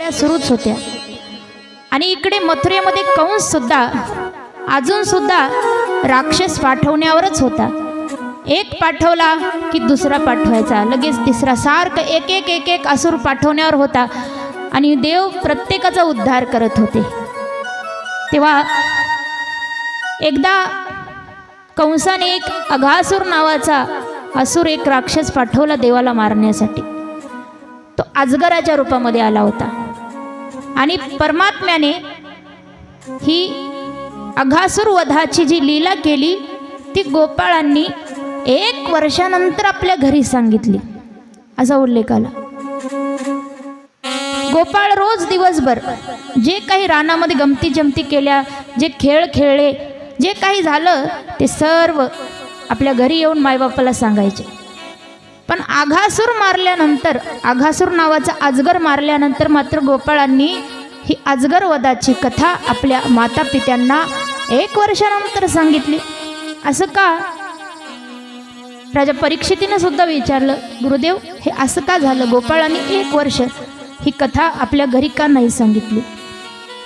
सुरूच होत्या. आणि इकडे मथुरेमध्ये कंस सुद्धा अजून सुद्धा राक्षस पाठवण्यावरच होता. एक पाठवला की दुसरा पाठवायचा. लगेच तिसरा सारखं एक एक एक एक असूर पाठवण्यावर होता. आणि देव प्रत्येकाचा उद्धार करत होते. तेव्हा एकदा कंसाने एक अघासूर नावाचा असूर एक राक्षस पाठवला देवाला मारण्यासाठी. तो अजगराच्या रूपामध्ये आला होता. आणि परमात्म्याने ही अघासूर वधाची जी लीला केली ती गोपाळांनी एक वर्षानंतर आपल्या घरी सांगितली. असा उल्लेख आला. गोपाळ रोज दिवसभर जे काही रानामध्ये गमती जमती केल्या जे खेळ खेळले जे काही झालं ते सर्व आपल्या घरी येऊन मायबापाला सांगायचे. पण आघासूर मारल्यानंतर आघासूर नावाचा अजगर मारल्यानंतर मात्र गोपाळांनी ही अजगर कथा आपल्या माता पित्यांना एक वर्षानंतर सांगितली. असं का? राजा परीक्षितीनं सुद्धा विचारलं गुरुदेव हे असं का झालं? गोपाळाने एक वर्ष. ही कथा आपल्या घरी का नाही सांगितली?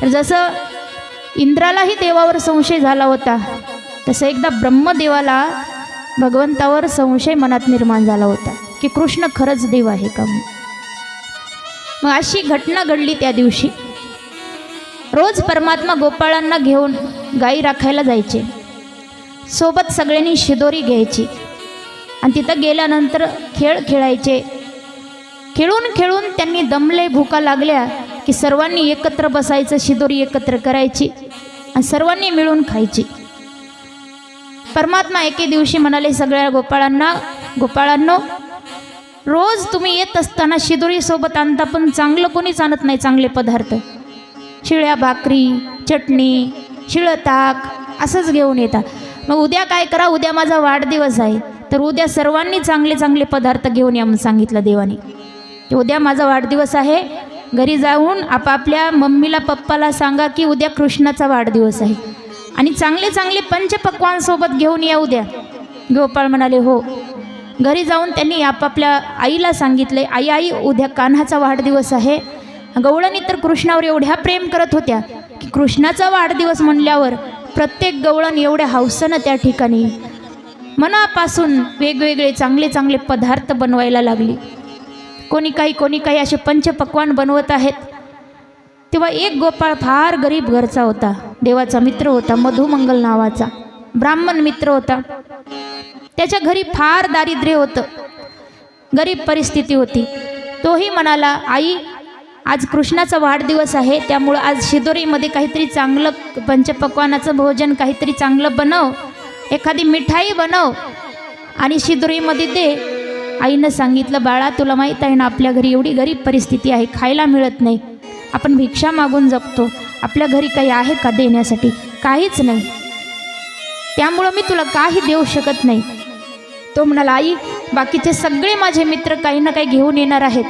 तर जसं इंद्रालाही देवावर संशय झाला होता तसं एकदा ब्रह्मदेवाला भगवंतावर संशय मनात निर्माण झाला होता की कृष्ण खरंच देव आहे का म्हणून. मग अशी घटना घडली त्या दिवशी. रोज परमात्मा गोपाळांना घेऊन गाई राखायला जायचे. सोबत सगळ्यांनी शिदोरी घ्यायची. आणि तिथं गेल्यानंतर खेळ खेळायचे. खेळून खेळून त्यांनी दमले भुका लागल्या की सर्वांनी एकत्र बसायचं शिदोरी एकत्र करायची आणि सर्वांनी मिळून खायची. परमात्मा एके दिवशी म्हणाले सगळ्या गोपाळांना गोपाळांनो रोज तुम्ही येत असताना शिदोरीसोबत आणता पण चांगलं कोणीच आणत नाही चांगले पदार्थ. शिळ्या भाकरी चटणी शिळं ताक असंच घेऊन येतात. मग उद्या काय करा? उद्या माझा वाढदिवस आहे. तर उद्या सर्वांनी चांगले चांगले पदार्थ घेऊन या म्हणून सांगितलं देवाने. की उद्या माझा वाढदिवस आहे. घरी जाऊन आपापल्या मम्मीला पप्पाला सांगा की उद्या कृष्णाचा वाढदिवस आहे. आणि चांगले चांगले पंचपक्वांसोबत घेऊन या उद्या. गोपाळ म्हणाले हो. घरी जाऊन त्यांनी आपापल्या आईला सांगितले आई आई उद्या कान्हाचा वाढदिवस आहे. गवळणी तर कृष्णावर एवढ्या प्रेम करत होत्या की कृष्णाचा वाढदिवस म्हणल्यावर प्रत्येक गवळण एवढ्या हौसनं त्या ठिकाणी. मनापासून वेगवेगळे चांगले चांगले पदार्थ बनवायला लागली. कोणी काही कोणी काही असे पंचपक्वान बनवत आहेत. तेव्हा एक गोपाळ फार गरीब घरचा होता. देवाचा मित्र होता मधुमंगल नावाचा. ब्राह्मण मित्र होता. त्याच्या घरी फार दारिद्र्य होतं. गरीब परिस्थिती होती. तोही म्हणाला आई आज कृष्णाचा वाढदिवस आहे त्यामुळं आज शिदोरीमध्ये काहीतरी चांगलं पंचपक्वानाचं भोजन काहीतरी चांगलं बनव एखादी मिठाई बनव आणि शिदोरीमध्ये दे. आईनं सांगितलं बाळा तुला माहीत आहे ना आपल्या घरी एवढी गरीब परिस्थिती आहे खायला मिळत नाही. आपण भिक्षा मागून जगतो. आपल्या घरी काही आहे का देण्यासाठी? काहीच नाही. त्यामुळं मी तुला काही देऊ शकत नाही. तो म्हणाला आई बाकीचे सगळे माझे मित्र काही ना काही घेऊन येणार आहेत.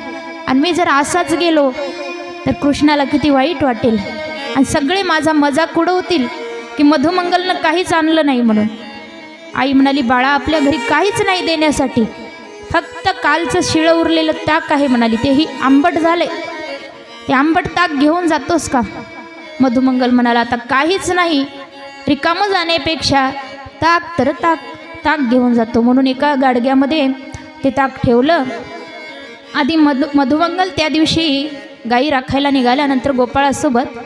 आणि मी जर असाच गेलो तर कृष्णाला किती वाईट वाटेल. आणि सगळे माझा मजाक उडवतील की मधुमंगलनं काहीच आणलं नाही म्हणून. आई म्हणाली बाळा आपल्या घरी काहीच नाही देण्यासाठी. फक्त कालचं शिळं उरलेलं ताक आहे म्हणाली. तेही आंबट झाले ते आंबट ताक घेऊन जातोस का? मधुमंगल म्हणाला आता काहीच नाही. रिकामं जाण्यापेक्षा ताक तर ताक ताक घेऊन जातो. म्हणून एका गाडग्यामध्ये ते ताक ठेवलं. आधी मधु मधुमंगल त्या दिवशी गाई राखायला निघाल्यानंतर गोपाळासोबत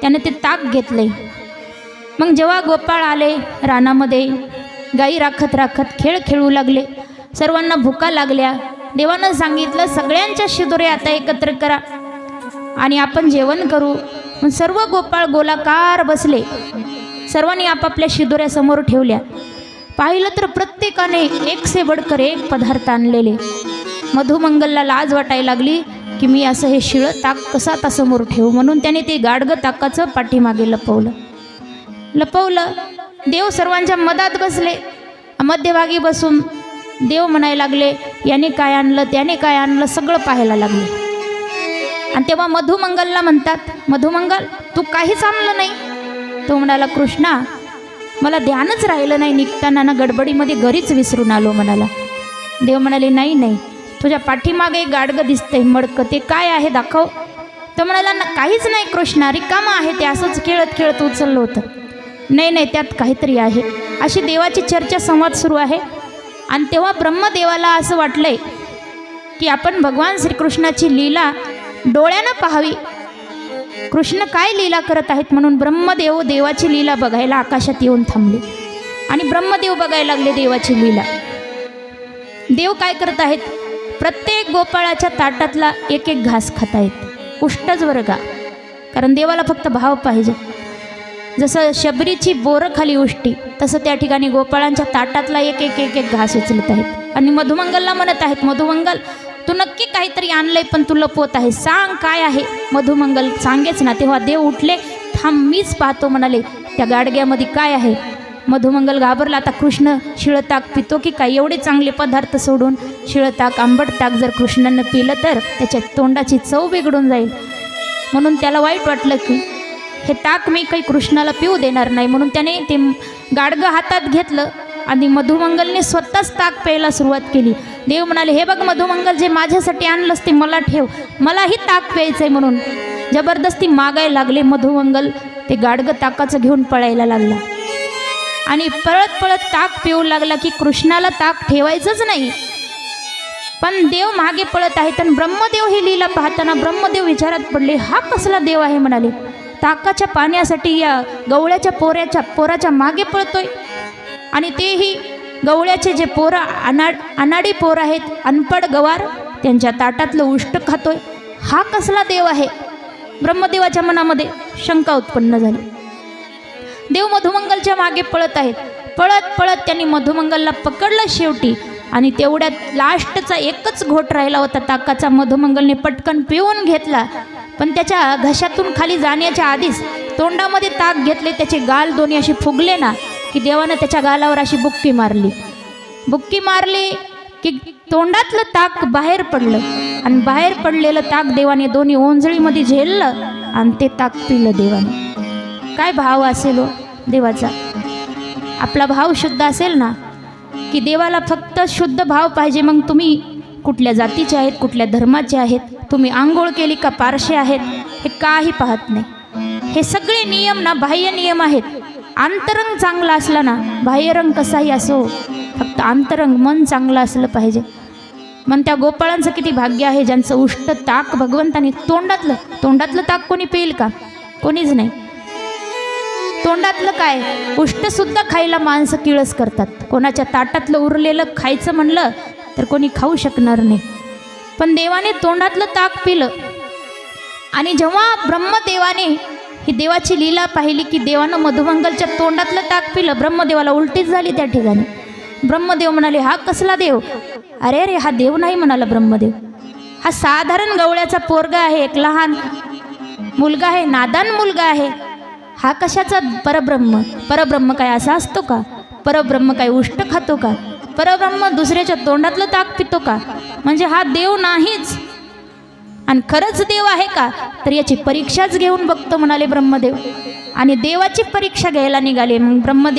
त्याने ते ताक घेतले. मग जेव्हा गोपाळ आले रानामध्ये गाई राखत राखत खेळ खेळू लागले. सर्वांना भुका लागल्या. देवानं सांगितलं सगळ्यांच्या शिदोऱ्या आता एकत्र करा आणि आपण जेवण करू. मग सर्व गोपाळ गोलाकार बसले. सर्वांनी आपापल्या शिदोऱ्यासमोर ठेवल्या. पाहिलं तर प्रत्येकाने एक से बडकर एक पदार्थ आणलेले. मधुमंगलला लाज वाटायला लागली की मी असं हे शिळं ताक कसा तासमोर ठेवू? म्हणून त्याने ते गाडगं ताकाचं पाठीमागे लपवलं. लपवलं. देव सर्वांच्या मधात बसले. मध्यभागी बसून देव म्हणायला लागले याने काय आणलं? त्याने काय आणलं? सगळं पाहायला लागले. आणि तेव्हा मधुमंगलला म्हणतात मधुमंगल तू काहीच आणलं नाही. तो म्हणाला कृष्णा मला ध्यानच राहिलं नाही निघताना. ना गडबडीमध्ये घरीच विसरून आलो म्हणाला. देव म्हणाले नाही नाही. तुझ्या पाठीमागे गाडगं दिसतंय मडकं. ते काय आहे दाखव. तो म्हणाला "ना- काहीच नाही कृष्णा रिकामा आहे ते असंच खेळत खेळत उचललं होतं. नाही नाही त्यात काहीतरी आहे. अशी देवाची चर्चा संवाद सुरू आहे. आणि तेव्हा ब्रह्मदेवाला असं वाटलंय की आपण भगवान श्रीकृष्णाची लीला डोळ्यानं पाहावी. कृष्ण काय लीला करत आहेत म्हणून ब्रह्मदेव देवाची लीला बघायला आकाशात येऊन थांबले. आणि ब्रह्मदेव बघायला लागले देवाची लीला. देव काय करत आहेत? प्रत्येक गोपाळाच्या ताटातला एक एक घास खात आहेत उष्टच वर्गा कारण देवाला फक्त भाव पाहिजे. जसं शबरीची बोरं खाली उष्टी तसं त्या ठिकाणी गोपाळांच्या ताटातला एक एक एक एक घास उचलत आहेत. आणि मधुमंगलला म्हणत आहेत मधुमंगल तू नक्की काहीतरी आणलंय पण तू लपवत आहे. सांग काय आहे? मधुमंगल सांगेच ना तेव्हा देव उठले थांब मीच पाहतो म्हणाले. त्या गाडग्यामध्ये काय आहे? मधुमंगल घाबरला आता कृष्ण. शिळताक पितो की काय? एवढे चांगले पदार्थ सोडून शिळताक आंबट ताक जर कृष्णानं पिलं तर त्याच्या तोंडाची चव बिघडून जाईल. म्हणून त्याला वाईट वाटलं की हे ताक मी काही कृष्णाला पिऊ देणार नाही. म्हणून त्याने ते गाडगं हातात घेतलं आणि मधुमंगलने स्वतःच ताक प्यायला सुरुवात केली. देव म्हणाले हे बघ मधुमंगल जे माझ्यासाठी आणलंस ते मला ठेव. मलाही ताक प्यायचं आहे म्हणून. जबरदस्ती मागायला लागले मधुमंगल. ते गाडगं ताकाचं घेऊन पळायला लागला. आणि पळत पळत ताक पिऊ लागला की कृष्णाला ताक ठेवायचंच नाही. पण देव मागे पळत आहे तर ब्रह्मदेव ही लीला पाहताना ब्रह्मदेव विचारात पडले हा कसला देव आहे? म्हणाले. ताकाच्या पाण्यासाठी या गवळ्याच्या पोऱ्याच्या पोराच्या मागे पळतोय. आणि तेही गवळ्याचे जे पोरं अनाड अनाडी पोर आहेत अनपड गवार त्यांच्या ताटातलं उष्ट खातोय. हा कसला देव आहे? ब्रह्मदेवाच्या मनामध्ये शंका उत्पन्न झाली. देव मधुमंगलच्या मागे पळत आहेत. पळत पळत त्यांनी मधुमंगलला पकडलं शेवटी. आणि तेवढ्यात लास्टचा एकच घोट राहिला होता. ताकाचा मधुमंगलने पटकन पिऊन घेतला. पण त्याच्या घशातून खाली जाण्याच्या आधीच तोंडामध्ये ताक घेतले. त्याचे गाल दोन्ही असे फुगले ना की देवानं त्याच्या गालावर अशी बुक्की मारली. बुक्की मारली की तोंडातलं ताक बाहेर पडलं. आणि बाहेर पडलेलं ताक देवाने दोन्ही ओंजळीमध्ये झेललं आणि ते ताक पिलं देवाने. काय भाव असेल हो देवाचा? आपला भाव शुद्ध असेल ना की देवाला फक्त शुद्ध भाव पाहिजे मग तुम्ही कुठल्या जातीचे आहेत कुठल्या धर्माचे आहेत तुम्ही आंघोळ केली का पारशे आहेत हे काही पाहत नाही. हे सगळे नियम ना बाह्य नियम आहेत. आंतरंग चांगला असला ना बाह्यरंग कसाही असो फक्त आंतरंग मन चांगलं असलं पाहिजे. मग त्या गोपाळांचं किती भाग्य आहे ज्यांचं उष्ट ताक भगवंताने तोंडातलं तोंडातलं ताक कोणी पेईल का? कोणीच नाही. तोंडातलं काय? उष्टसुद्धा खायला माणसं किळस करतात. कोणाच्या ताटातलं उरलेलं खायचं म्हणलं तर कोणी खाऊ शकणार नाही. पण देवाने तोंडातलं ताक पिलं. आणि जेव्हा ब्रह्मदेवाने ही देवाची लीला पाहिली की देवानं मधुमंगलच्या तोंडातलं ताक पिलं ब्रह्मदेवाला उलटीच झाली त्या ठिकाणी. ब्रह्मदेव म्हणाले हा कसला देव? अरे अरे हा देव नाही म्हणाला ब्रह्मदेव. हा साधारण गवळ्याचा पोरगा आहे एक लहान मुलगा आहे नादान मुलगा आहे. हा कशाचा परब्रह्म? परब्रह्म काय असा असतो का? परब्रह्म काय उष्ट खातो का? परब्रह्म दुसऱ्याच्या तोंडातलं ताक पितो का? म्हणजे हा देव नाहीच. आणि खरंच देव आहे का? तर याची परीक्षाच घेऊन बघतो म्हणाले ब्रह्मदेव. आणि देवाची परीक्षा घ्यायला निघाले मग ब्रह्मदेव